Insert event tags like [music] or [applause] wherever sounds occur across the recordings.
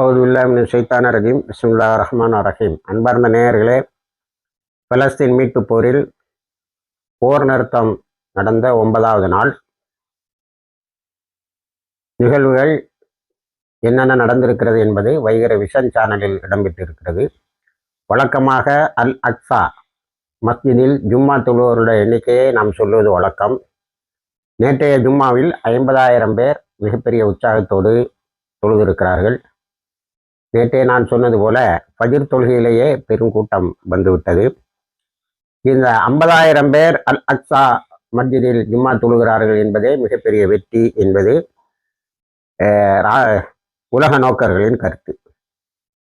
அவுதுல்லாமின் சைத்தான ரஹீம் பிஸ்முல்லா ரஹ்மான் ரஹீம். அன்பார்ந்த நேயர்களே பலஸ்தீன் மீட்பு போரில் போர் நிறுத்தம் நடந்த ஒன்பதாவது நாள். நிகழ்வுகள் என்னென்ன நடந்திருக்கிறது என்பது வைகர விஷன் சேனலில் இடம்பெற்றிருக்கிறது வழக்கமாக அல் அக்ஸா மஸ்ஜிதில் ஜும்மா தொழுவோருடைய எண்ணிக்கையை நாம் சொல்வது வழக்கம். நேற்றைய ஜும்மாவில் ஐம்பதாயிரம் பேர் மிகப்பெரிய உற்சாகத்தோடு தொழுதிருக்கிறார்கள். நேற்றே நான் சொன்னது போல பஜிர் தொழுகையிலேயே பெருங்கூட்டம் வந்துவிட்டது. இந்த ஐம்பதாயிரம் பேர் அல் அக்ஸா மஸ்ஜிதில் ஜும்மா தொழுகிறார்கள் என்பதே மிகப்பெரிய வெற்றி என்பது உலக நோக்கர்களின் கருத்து.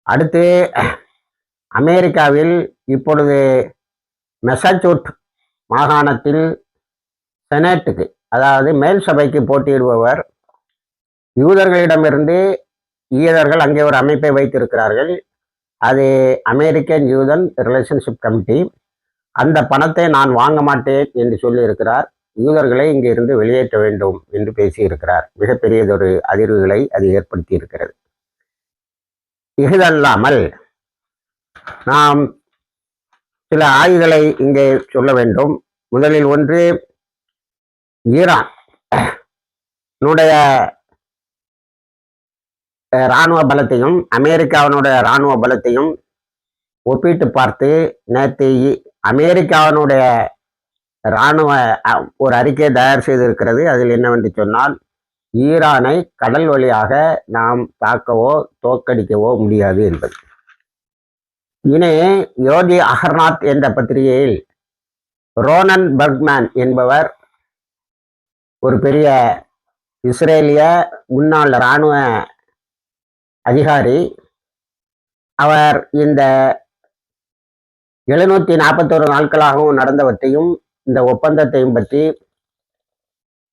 அடுத்து அமெரிக்காவில் இப்பொழுது மெசச்சூட் மாகாணத்தில் செனட்டுக்கு அதாவது மேல் சபைக்கு போட்டியிடுபவர் யூதர்களிடமிருந்து ஈழவர்கள் அங்கே ஒரு அமைப்பை வைத்திருக்கிறார்கள். அது அமெரிக்கன் யூதன் ரிலேஷன்ஷிப் கமிட்டி அந்த பணத்தை நான் வாங்க மாட்டேன் என்று சொல்லியிருக்கிறார். யூதர்களை இங்கிருந்து வெளியேற்ற வேண்டும் என்று பேசியிருக்கிறார். மிகப்பெரியதொரு அதிர்வுகளை அது ஏற்படுத்தி இருக்கிறது இதுதல்லாமல் நாம் சில ஆய்வுகளை இங்கே சொல்ல வேண்டும். முதலில் ஒன்று ஈரான். [clears throat] இராணுவ பலத்தையும் அமெரிக்காவினுடைய இராணுவ பலத்தையும் ஒப்பிட்டு பார்த்து நேற்று அமெரிக்காவினுடைய இராணுவ ஒரு அறிக்கையை தயார் செய்திருக்கிறது. அதில் என்னவென்று சொன்னால் ஈரானை கடல் வழியாக நாம் தாக்கவோ தோக்கடிக்கவோ முடியாது என்பது. இனி யோகி அகர்நாத் என்ற பத்திரிகையில் ரோனன் பர்க்மேன் என்பவர் ஒரு பெரிய இஸ்ரேலிய முன்னாள் இராணுவ அதிகாரி அவர் இந்த எழுநூற்றி நாற்பத்தோரு நாட்களாகவும் நடந்தவற்றையும் இந்த ஒப்பந்தத்தையும் பற்றி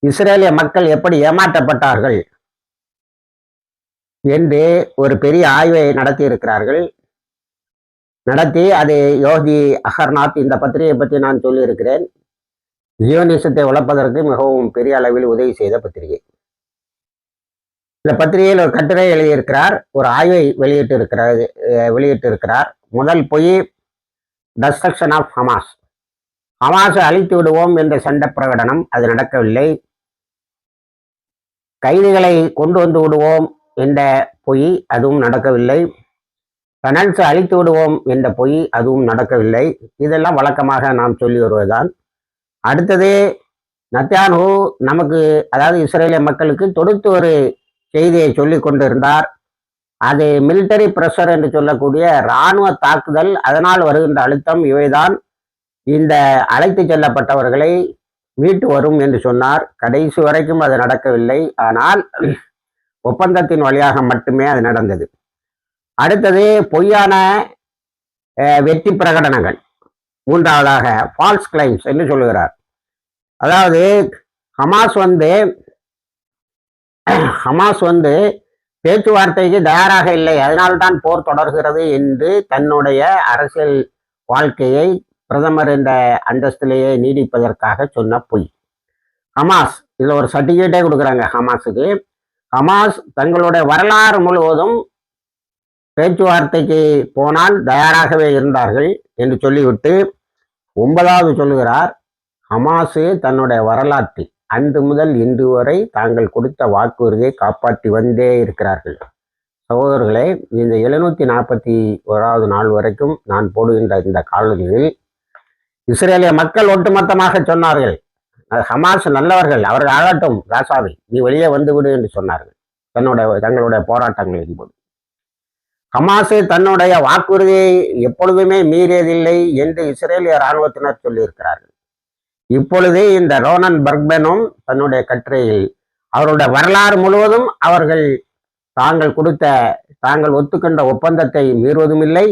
இஸ்ரேலிய மக்கள் எப்படி ஏமாற்றப்பட்டார்கள் என்று ஒரு பெரிய ஆய்வை நடத்தி இருக்கிறார்கள். நடத்தி அது யோகி அகர்நாத் இந்த பத்திரிகை பற்றி நான் சொல்லியிருக்கிறேன். ஜியோனிசத்தை வளர்ப்பதற்கு மிகவும் பெரிய அளவில் உதவி செய்த பத்திரிகை. இந்த பத்திரிகையில் ஒரு கட்டுரை எழுதியிருக்கிறார் ஒரு ஆய்வை வெளியிட்டு இருக்கிறார் வெளியிட்டு இருக்கிறார் முதல் பொய் டஸ்ட்ரக்ஷன் ஆஃப் ஹமாஸ் ஹமாஸை அழித்து விடுவோம் என்ற சண்டை பிரகடனம் அது நடக்கவில்லை. கைதிகளை கொண்டு வந்து விடுவோம் என்ற பொய் அதுவும் நடக்கவில்லை. பெனல்ஸை அழித்து விடுவோம் என்ற பொய் அதுவும் நடக்கவில்லை. இதெல்லாம் வழக்கமாக நாம் சொல்லி வருவதுதான். அடுத்தது நத்தியானு நமக்கு அதாவது இஸ்ரேலிய மக்களுக்கு தொடுத்து ஒரு செய்தியை சொல்லி கொண்டிருந்தார். அது மிலிட்டரி பிரஷர் என்று சொல்லக்கூடிய இராணுவ தாக்குதல் அதனால் வருகின்ற அழுத்தம் இவைதான். இந்த அழைத்து செல்லப்பட்டவர்களை மீட்டு வரும் என்று சொன்னார். கடைசி வரைக்கும் அது நடக்கவில்லை. ஆனால் ஒப்பந்தத்தின் வழியாக மட்டுமே அது நடந்தது. அடுத்தது பொய்யான வெற்றி பிரகடனங்கள். மூன்றாவதாக ஃபால்ஸ் கிளைம்ஸ் என்று சொல்லுகிறார் அதாவது ஹமாஸ் வந்து ஹமாஸ் வந்து பேச்சுவார்த்தைக்கு தயாராக இல்லை. அதனால்தான் போர் தொடர்கிறது என்று தன்னுடைய அரசியல் வாழ்க்கையை பிரதமர் என்ற அந்தஸ்திலேயே நீடிப்பதற்காக சொன்ன பொய். ஹமாஸ் இதில் ஒரு சர்டிஃபிகேட்டே கொடுக்குறாங்க ஹமாஸுக்கு. ஹமாஸ் தங்களுடைய வரலாறு முழுவதும் பேச்சுவார்த்தைக்கு போனால் தயாராகவே இருந்தார்கள் என்று சொல்லிவிட்டு ஒன்பதாவது சொல்லுகிறார் ஹமாஸு தன்னுடைய வரலாற்றில் அன்று முதல் இன்று வரை தாங்கள் கொடுத்த வாக்குறுதியை காப்பாற்றி வந்தே இருக்கிறார்கள். சகோதரர்களே இந்த எழுநூற்றி நாற்பத்தி ஓராவது நாள் வரைக்கும் நான் போடுகின்ற இந்த காலநிலையில் இஸ்ரேலிய மக்கள் ஒட்டுமொத்தமாக சொன்னார்கள். ஹமாஸ் நல்லவர்கள் அவர்கள் ஆகட்டும் ராசாவை நீ வெளியே வந்து விடு என்று சொன்னார்கள். தன்னுடைய தங்களுடைய போராட்டங்களின் போது ஹமாஸ் தன்னுடைய வாக்குறுதியை எப்பொழுதுமே மீறியதில்லை என்று இஸ்ரேலிய இராணுவத்தினர் சொல்லியிருக்கிறார்கள். இப்பொழுது இந்த ரோனன் பர்க்பெனும் தன்னுடைய கட்டுரையில் அவருடைய வரலாறு முழுவதும் அவர்கள் தாங்கள் கொடுத்த தாங்கள் ஒத்துக்கொண்ட ஒப்பந்தத்தை மீறுவதும் இல்லை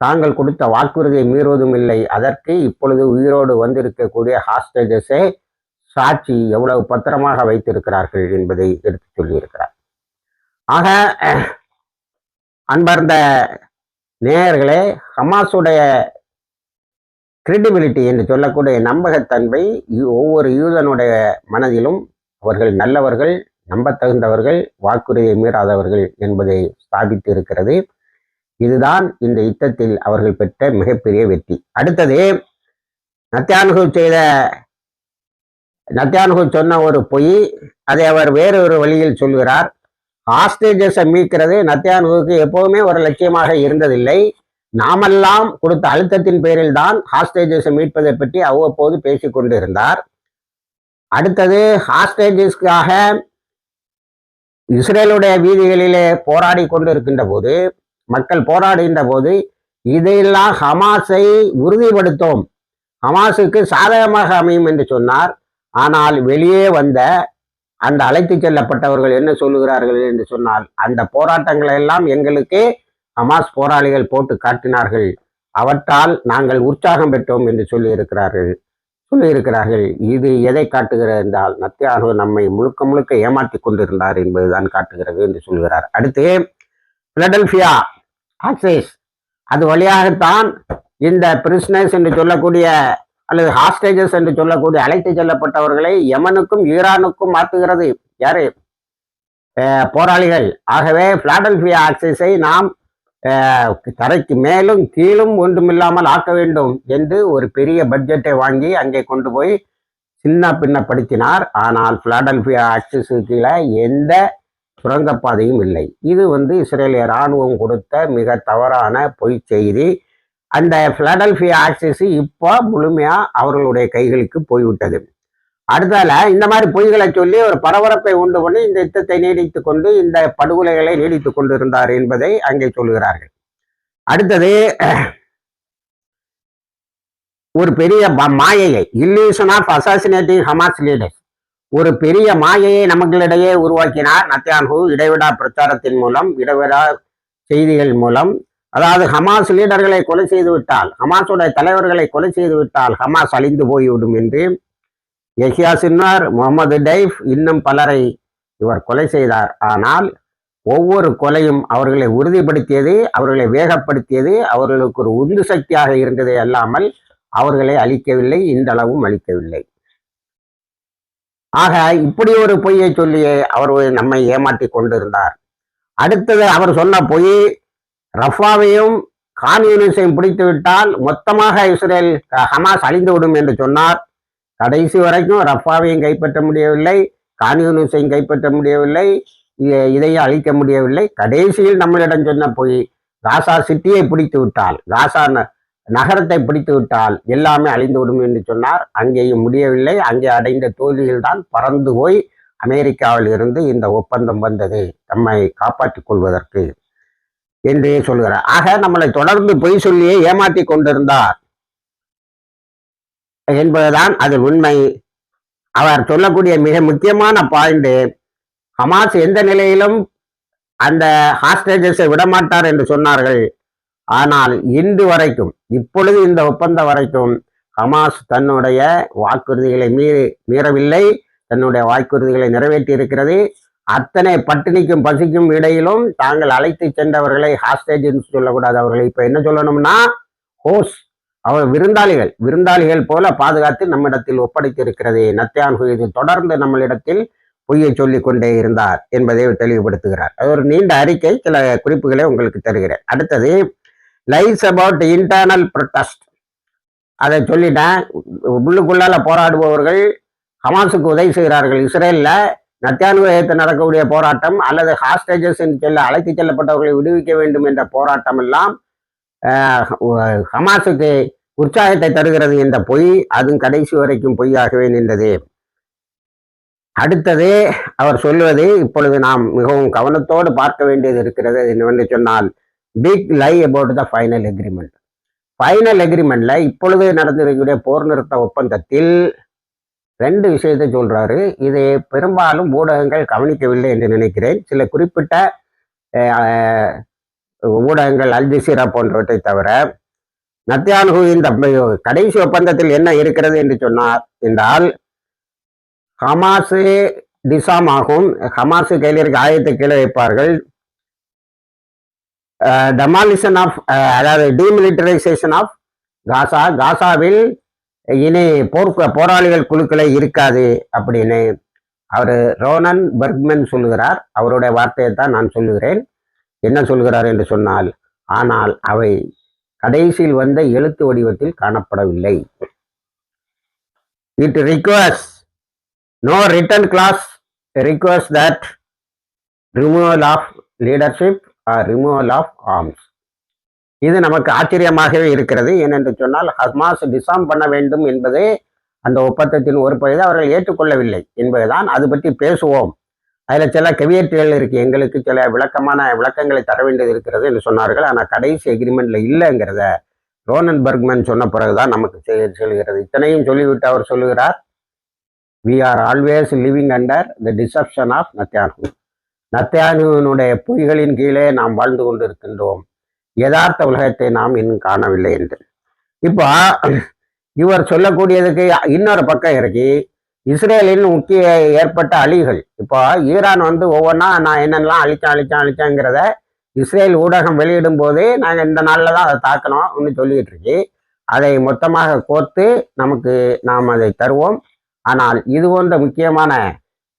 தாங்கள் கொடுத்த வாக்குறுதியை மீறுவதும் இல்லை அதற்கு இப்பொழுது உயிரோடு வந்திருக்கக்கூடிய ஹாஸ்டேஜஸே சாட்சி எவ்வளவு பத்திரமாக வைத்திருக்கிறார்கள் என்பதை எடுத்து சொல்லியிருக்கிறார். ஆக அன்பர்ந்த நேயர்களே ஹமாஸுடைய கிரெடிபிலிட்டி என்று சொல்லக்கூடிய நம்பகத்தன்மை ஒவ்வொரு யூதனுடைய மனதிலும் அவர்கள் நல்லவர்கள் நம்பத்தகுந்தவர்கள் வாக்குறுதியை மீறாதவர்கள் என்பதை ஸ்தாபித்து இருக்கிறது இதுதான் இந்த யுத்தத்தில் அவர்கள் பெற்ற மிகப்பெரிய வெற்றி. அடுத்தது நத்தியானுகு செய்த நத்தியானுகு சொன்ன ஒரு பொய் அதை அவர் வேறொரு வழியில் சொல்கிறார். ஹாஸ்டேஜஸை மீட்கிறது நத்தியானுகுக்கு எப்போவுமே ஒரு லட்சியமாக இருந்ததில்லை. நாமெல்லாம் கொடுத்த அழுத்தத்தின் பேரில் தான் ஹாஸ்டேஜஸை மீட்பதை பற்றி அவ்வப்போது பேசி கொண்டிருந்தார். அடுத்தது ஹாஸ்டேஜஸ்க்காக இஸ்ரேலுடைய வீதிகளிலே போராடி கொண்டிருக்கின்ற போது மக்கள் போராடுகின்ற போது இதையெல்லாம் ஹமாஸை உறுதிப்படுத்தும். ஹமாஸுக்கு சாதகமாக அமையும் என்று சொன்னார். ஆனால் வெளியே வந்த அந்த அழைத்து செல்லப்பட்டவர்கள் என்ன சொல்லுகிறார்கள் என்று சொன்னால் அந்த போராட்டங்களை எல்லாம் எங்களுக்கு ஹமாஸ் போராளிகள் போட்டு காட்டினார்கள். அவற்றால் நாங்கள் உற்சாகம் பெற்றோம் என்று சொல்லி இருக்கிறார்கள் சொல்லியிருக்கிறார்கள் இது எதை காட்டுகிறது என்றால் நத்தியானு நம்மை முழுக்க முழுக்க ஏமாற்றி கொண்டிருந்தார் என்பதுதான் காட்டுகிறது என்று சொல்கிறார். அடுத்து பிலடெல்பியா ஆக்சைஸ் அது வழியாகத்தான் இந்த பிரிஸ்னஸ் என்று சொல்லக்கூடிய அல்லது ஹாஸ்டேஜஸ் என்று சொல்லக்கூடிய அழைத்து செல்லப்பட்டவர்களை யமனுக்கும் ஈரானுக்கும் மாற்றுகிறது. யாரு? போராளிகள். ஆகவே பிளாடல்பியா ஆக்சைஸை நாம் தரைக்கு மேலும் கீழும் ஒன்றுமில்லாமல் ஆக்க வேண்டும் என்று ஒரு பெரிய பட்ஜெட்டை வாங்கி அங்கே கொண்டு போய் சின்ன பின்னப்படுத்தினார். ஆனால் பிளாடல்பியா ஆக்சிஸு கீழே எந்த சுரங்கப்பாதையும் இல்லை. இது வந்து இஸ்ரேலிய இராணுவம் கொடுத்த மிக தவறான பொய் செய்தி. அந்த பிளாடல்பியா ஆக்சிஸ் இப்போ முழுமையாக அவர்களுடைய கைகளுக்கு போய்விட்டது. அடுத்தால இந்த மாதிரி பொய்களை சொல்லி ஒரு பரபரப்பை உண்டு பண்ணி இந்த யுத்தத்தை நீடித்து கொண்டு இந்த படுகொலைகளை நீடித்து கொண்டிருந்தார் என்பதை அங்கே சொல்லுகிறார்கள். அடுத்தது ஒரு பெரிய மாயையை illusion of assassinating Hamas leaders ஒரு பெரிய மாயையை நமக்களிடையே உருவாக்கினார் நத்தியான்ஹூ இடைவிடா பிரச்சாரத்தின் மூலம் இடைவிடா செய்திகள் மூலம். அதாவது ஹமாஸ் லீடர்களை கொலை செய்து விட்டால் ஹமாஸுடைய தலைவர்களை கொலை செய்து விட்டால் ஹமாஸ் அழிந்து போய்விடும் என்று யஹ்யா சின்னார் முகமது டைஃப் இன்னும் பலரை இவர் கொலை செய்தார். ஆனால் ஒவ்வொரு கொலையும் அவர்களை உறுதிப்படுத்தியது அவர்களை வேகப்படுத்தியது அவர்களுக்கு ஒரு உந்து சக்தியாக இருந்ததே அல்லாமல் அவர்களை அழிக்கவில்லை இந்த அளவும் அழிக்கவில்லை. ஆக இப்படி ஒரு பொய்யை சொல்லியே அவர் நம்மை ஏமாற்றி கொண்டிருந்தார். அடுத்தது அவர் சொன்ன பொய் ரஃபாவையும் கான் யூனிஸையும் பிடித்து விட்டால் மொத்தமாக இஸ்ரேல் ஹமாஸ் அழிந்து விடும் என்று சொன்னார். கடைசி வரைக்கும் ரஃபாவையும் கைப்பற்ற முடியவில்லை கான்யூனிஸையும் கைப்பற்ற முடியவில்லை இதையும் அழிக்க முடியவில்லை. கடைசியில் நம்மளிடம் சொன்ன பொய் காசா சிட்டியை பிடித்து விட்டால் காசா ந- நகரத்தை பிடித்து விட்டால் எல்லாமே அழிந்து விடும் என்று சொன்னார். அங்கேயும் முடியவில்லை. அங்கே அடைந்த தோல்வியில்தான் பறந்து போய் அமெரிக்காவில் இருந்து இந்த ஒப்பந்தம் வந்தது. நம்மை காப்பாற்றிக் கொள்வதற்கு என்றே சொல்கிறார். ஆக நம்மளை தொடர்ந்து பொய் சொல்லியே ஏமாற்றி கொண்டிருந்தார். என்பதுதான் அது உண்மை. அவர் சொல்லக்கூடிய மிக முக்கியமான பாயிண்ட் ஹமாஸ் எந்த நிலையிலும் அந்த ஹாஸ்டேஜஸை விடமாட்டார் என்று சொன்னார்கள். ஆனால் இன்று வரைக்கும் இப்பொழுது இந்த ஒப்பந்தம் வரைக்கும் ஹமாஸ் தன்னுடைய வாக்குறுதிகளை மீறி மீறவில்லை. தன்னுடைய வாக்குறுதிகளை நிறைவேற்றி இருக்கிறது. அத்தனை பட்டினிக்கும் பசிக்கும் இடையிலும் தாங்கள் அழைத்து சென்றவர்களை ஹாஸ்டேஜ் சொல்லக்கூடாது. அவர்களை இப்போ என்ன சொல்லணும்னா ஹோஸ் அவர் விருந்தாளிகள் விருந்தாளிகள் போல பாதுகாத்து நம்மிடத்தில் ஒப்படைத்திருக்கிறது. நத்தியான் இது தொடர்ந்து நம்மளிடத்தில் பொய்யை சொல்லிக் கொண்டே இருந்தார் என்பதை தெளிவுபடுத்துகிறார். அது ஒரு நீண்ட அறிக்கை சில குறிப்புகளை உங்களுக்கு தருகிறேன். அடுத்தது லைஸ் அபவுட் இன்டர்னல் ப்ரொட்டஸ்ட் அதை சொல்லிட்டேன் உள்ளுக்குள்ளால போராடுபவர்கள் ஹமாஸுக்கு உதவி செய்கிறார்கள். இஸ்ரேலில் நத்தியானுவயத்தை நடக்கக்கூடிய போராட்டம் அல்லது ஹாஸ்டேஜஸ் என்று சொல்ல அழைத்து செல்லப்பட்டவர்களை விடுவிக்க வேண்டும் என்ற போராட்டம் எல்லாம் ஹமாஸுக்கு உற்சாகத்தை தருகிறது இந்த பொய் அதுவும் கடைசி வரைக்கும் பொய்யாகவே நின்றது. அடுத்தது அவர் சொல்வது இப்பொழுது நாம் மிகவும் கவனத்தோடு பார்க்க வேண்டியது இருக்கிறது என்னவென்று சொன்னால் big lie about the final agreement final எக்ரிமெண்ட்ல இப்பொழுது நடந்திருக்கக்கூடிய போர் நிறுத்த ஒப்பந்தத்தில் ரெண்டு விஷயத்தை சொல்றாரு. இது பெரும்பாலும் ஊடகங்கள் கவனிக்கவில்லை என்று நினைக்கிறேன். சில குறிப்பிட்ட ஊடகங்கள் அல்ஜசீரா போன்றவற்றை தவிர நத்தியானுகுவின் இந்த கடைசி ஒப்பந்தத்தில் என்ன இருக்கிறது என்று சொன்னார் என்றால் ஹமாஸு டிசாம் ஆகும் ஹமாஸு கையில் இருக்க ஆயத்தை கீழே வைப்பார்கள். டெமாலிசன் ஆஃப் அதாவது டிமிலிட்டரைசேஷன் ஆஃப் காசா. காசாவில் இனி போர் போராளிகள் குழுக்களை இருக்காது அப்படின்னு அவர் ரோனன் பர்க்மன் சொல்லுகிறார். அவருடைய வார்த்தையை தான் நான் சொல்லுகிறேன். என்ன சொல்கிறார் என்று சொன்னால் ஆனால் அவை கடைசியில் வந்த எழுத்து வடிவத்தில் காணப்படவில்லை. It request no written clause request that removal of leadership or removal of arms இது நமக்கு ஆச்சரியமாகவே இருக்கிறது. ஏனென்று சொன்னால் ஹஸ்மாஸ் டிசாம் பண்ண வேண்டும் என்பதே அந்த ஒப்பந்தத்தின் ஒரு பகுதி. அவர்கள் ஏற்றுக்கொள்ளவில்லை என்பதுதான். அது பற்றி பேசுவோம். அதில் சில கவியற்றுகள் இருக்கு. எங்களுக்கு சில விளக்கமான விளக்கங்களை தர வேண்டியது இருக்கிறது என்று சொன்னார்கள். ஆனால் கடைசி எக்ரிமெண்ட்ல இல்லைங்கிறத ரோனன் பர்க்மன் சொன்ன பிறகுதான் நமக்கு சொல்கிறது. இத்தனையும் சொல்லிவிட்டு அவர் சொல்லுகிறார். We are always living under the deception of Netanyahu நத்தியானுவனுடைய பொய்களின் கீழே நாம் வாழ்ந்து கொண்டிருக்கின்றோம். யதார்த்த உலகத்தை நாம் இன்னும் காணவில்லை என்று. இப்போ இவர் சொல்லக்கூடியதுக்கு இன்னொரு பக்கம் இறக்கி இஸ்ரேலின் முக்கிய ஏற்பட்ட அழிகள். இப்போ ஈரான் வந்து ஒவ்வொன்றா நான் என்னென்னலாம் அழிச்சேன் அழிச்சேன் அழிச்சேங்கிறத இஸ்ரேல் ஊடகம் வெளியிடும் போதே நாங்கள் இந்த நாளில் தான் அதை தாக்கணும்னு சொல்லிட்டு இருக்கு. அதை மொத்தமாக கோர்த்து நமக்கு நாம் அதை தருவோம். ஆனால் இது போன்ற முக்கியமான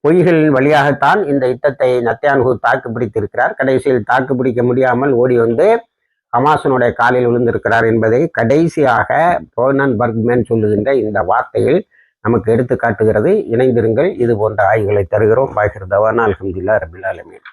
பொய்களின் வழியாகத்தான் இந்த யுத்தத்தை நத்தியான்கு தாக்கு பிடித்திருக்கிறார் கடைசியில் தாக்கு பிடிக்க முடியாமல் ஓடி வந்து ஹமாசனுடைய காலில் விழுந்திருக்கிறார் என்பதை கடைசியாக போனன் பர்க்மேன் சொல்லுகின்ற இந்த வார்த்தையில் நமக்கு எடுத்து காட்டுகிறது இணைந்திருங்கள். இது போன்ற ஆய்வுகளை தருகிறோம். பாகிர் தவானா அலமதுல்லா ரபில் ஆலமீன்.